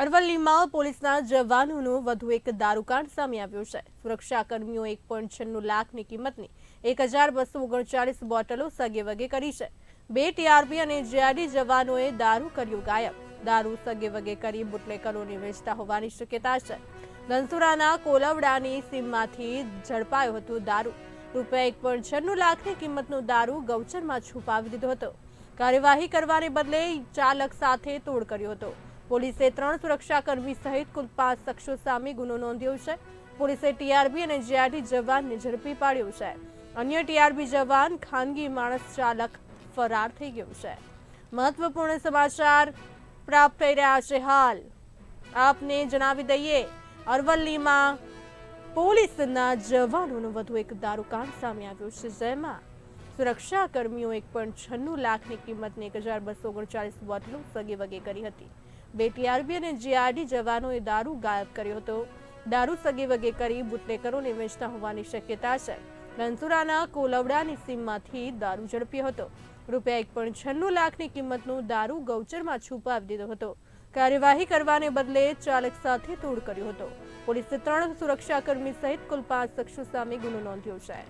અરવલ્લીમાં પોલીસના જવાનોનું વધુ એક દારૂકાંડ સામે આવ્યું છે. સુરક્ષા કર્મીઓ એક પોઈન્ટ છન્નું લાખની કિંમતની એક હજાર બસો ઓગણચાલીસ બોટલો સગે વગે કરી છે. બે ટીઆરબી અને જીઆરડી જવાનોએ દારૂ કર્યું ગાયબ. દારૂ સગે વગે કરી બુટલેકરોને વેચતા હોવાની શક્યતા છે. ધનસુરાના કોલવડાની સીમમાંથી ઝડપાયો હતો દારૂ. રૂપિયા એક પોઈન્ટ છન્નું લાખની કિંમતનો દારૂ ગૌચરમાં છુપાવી દીધો હતો. કાર્યવાહી કરવાને બદલે ચાલક સાથે તોડ કર્યો હતો. પોલીસે ત્રણ સુરક્ષાકર્મી સહિત કુલ પાંચ શખ્સો સામે ગુનો નોંધ્યો છે. પોલીસે ટીઆરબી અને જીઆરટી જવાનને ઝડપી પાડ્યો છે. અન્ય ટીઆરબી જવાન ખાનગી માણસ ચાલક ફરાર થઈ ગયો છે. મહત્વપૂર્ણ સમાચાર પ્રાપ્ત થઈ રહ્યા છે હાલ. આપને જણાવી દઈએ, અરવલ્લીમાં પોલીસના જવાનોનું વધુ એક દારૂકાંડ સામે આવ્યું છે. જેમાં સુરક્ષા કર્મીઓ એક પણ છન્નું લાખની કિંમતની એક હજાર બસો ઓગણચાલીસ બોટલો સગે વગે કરી હતી. બે ટીઆરબી અને જીઆરડી જવાનોએ દારૂ ગાયબ કર્યો હતો. દારૂ સગે વગે કરી બુટલેકરોને વેચતા હોવાની શક્યતા છે. રણસુરાના કોલવડાની સીમમાંથી દારૂ ઝડપ્યો હતો. રૂપિયા એક પણ છન્નું લાખની કિંમતનું દારૂ ગૌચરમાં છુપાવી દીધો હતો. કાર્યવાહી કરવાને બદલે ચાલક સાથે તોડ કર્યો હતો. પોલીસે ત્રણ સુરક્ષાકર્મી સહિત કુલ પાંચ શખ્સો સામે ગુનો નોંધ્યો છે.